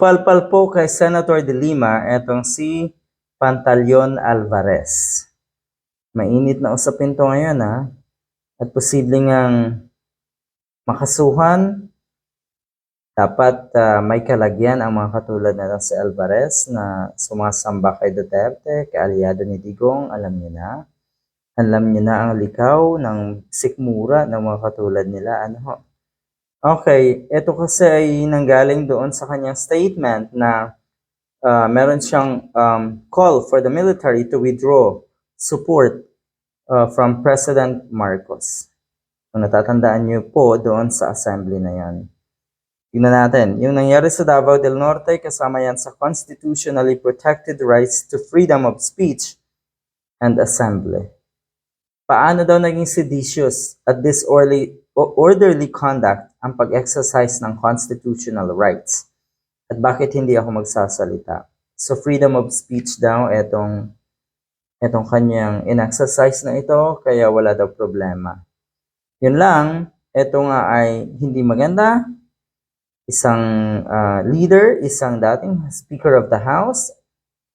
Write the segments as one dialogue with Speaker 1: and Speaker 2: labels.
Speaker 1: Palpal po kay Senator De Lima, etong si Pantaleon Alvarez. Mainit na usapin to ngayon ha. At posibleng ang makasuhan. Dapat ah, may kalagyan ang mga katulad na si Alvarez na sumasamba kay Duterte, kay aliado ni Digong, alam niyo na. Alam niyo na ang likaw ng sikmura ng mga katulad nila. Ano ho? Okay, ito kasi ay nanggaling doon sa kanyang statement na uh, meron siyang um, call for the military to withdraw support uh, from President Marcos. Kung natatandaan niyo po doon sa assembly na yan. Tingnan natin, yung nangyari sa Davao del Norte kasama yan sa constitutionally protected rights to freedom of speech and assembly. Paano daw naging seditious at disorderly o- orderly conduct ang pag-exercise ng constitutional rights? At bakit hindi ako magsasalita? So freedom of speech daw etong etong kanyang in-exercise na ito kaya wala daw problema. Yun lang, ito nga ay hindi maganda. Isang ah, leader, isang dating Speaker of the House,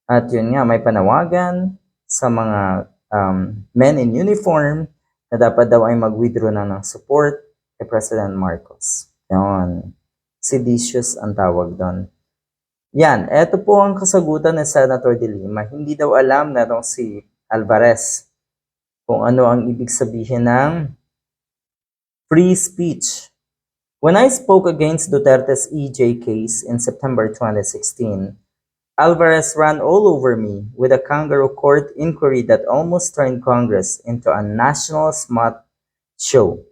Speaker 1: at yun nga, may panawagan sa mga um, men in uniform na dapat daw ay mag-withdraw na ng support kay President Marcos. Yun. Seditious ang tawag doon. Yan, eto po ang kasagutan ni Senator De Lima. Hindi daw alam na itong si Alvarez kung ano ang ibig sabihin ng free speech. When I spoke against Duterte's EJ case in September 2016, Alvarez ran all over me with a kangaroo court inquiry that almost turned Congress into a national smut show.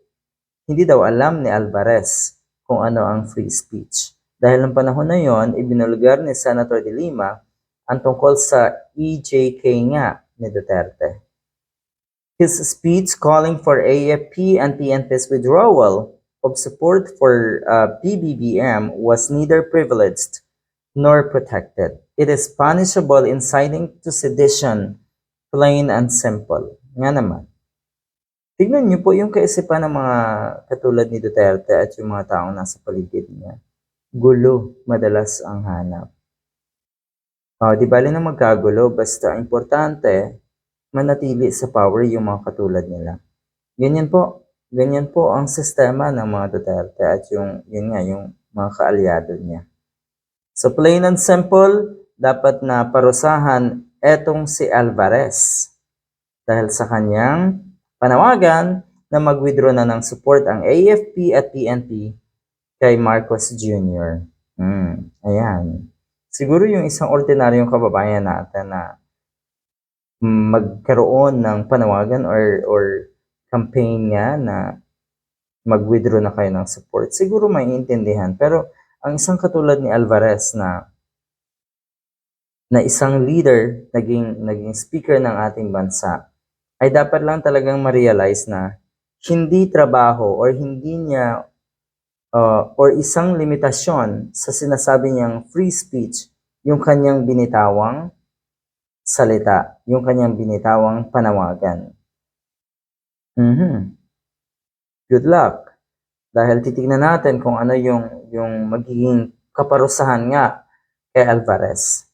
Speaker 1: Hindi daw alam ni Alvarez kung ano ang free speech. Dahil ng panahon na yon, ibinulgar ni Senator De Lima ang tungkol sa EJK nga ni Duterte. His speech calling for AFP and PNP's withdrawal of support for uh, PBBM was neither privileged nor protected. It is punishable inciting to sedition, plain and simple. Nga naman. Tignan niyo po yung kaisipan ng mga katulad ni Duterte at yung mga taong nasa paligid niya. Gulo madalas ang hanap. Oh, di bali na magkagulo, basta importante, manatili sa power yung mga katulad nila. Ganyan po, ganyan po ang sistema ng mga Duterte at yung, yun nga, yung mga kaalyado niya. So plain and simple, dapat na parusahan etong si Alvarez dahil sa kanyang panawagan na mag-withdraw na ng support ang AFP at PNP kay Marcos Jr. Hmm, ayan. Siguro yung isang ordinaryong kababayan natin na magkaroon ng panawagan or or campaign nga na mag-withdraw na kayo ng support, siguro maiintindihan. Pero ang isang katulad ni Alvarez na na isang leader, naging, naging speaker ng ating bansa, ay dapat lang talagang ma-realize na hindi trabaho or hindi niya uh, or isang limitasyon sa sinasabi niyang free speech yung kanyang binitawang salita, yung kanyang binitawang panawagan. Mhm. Good luck. Dahil titignan natin kung ano yung yung magiging kaparusahan nga kay Alvarez.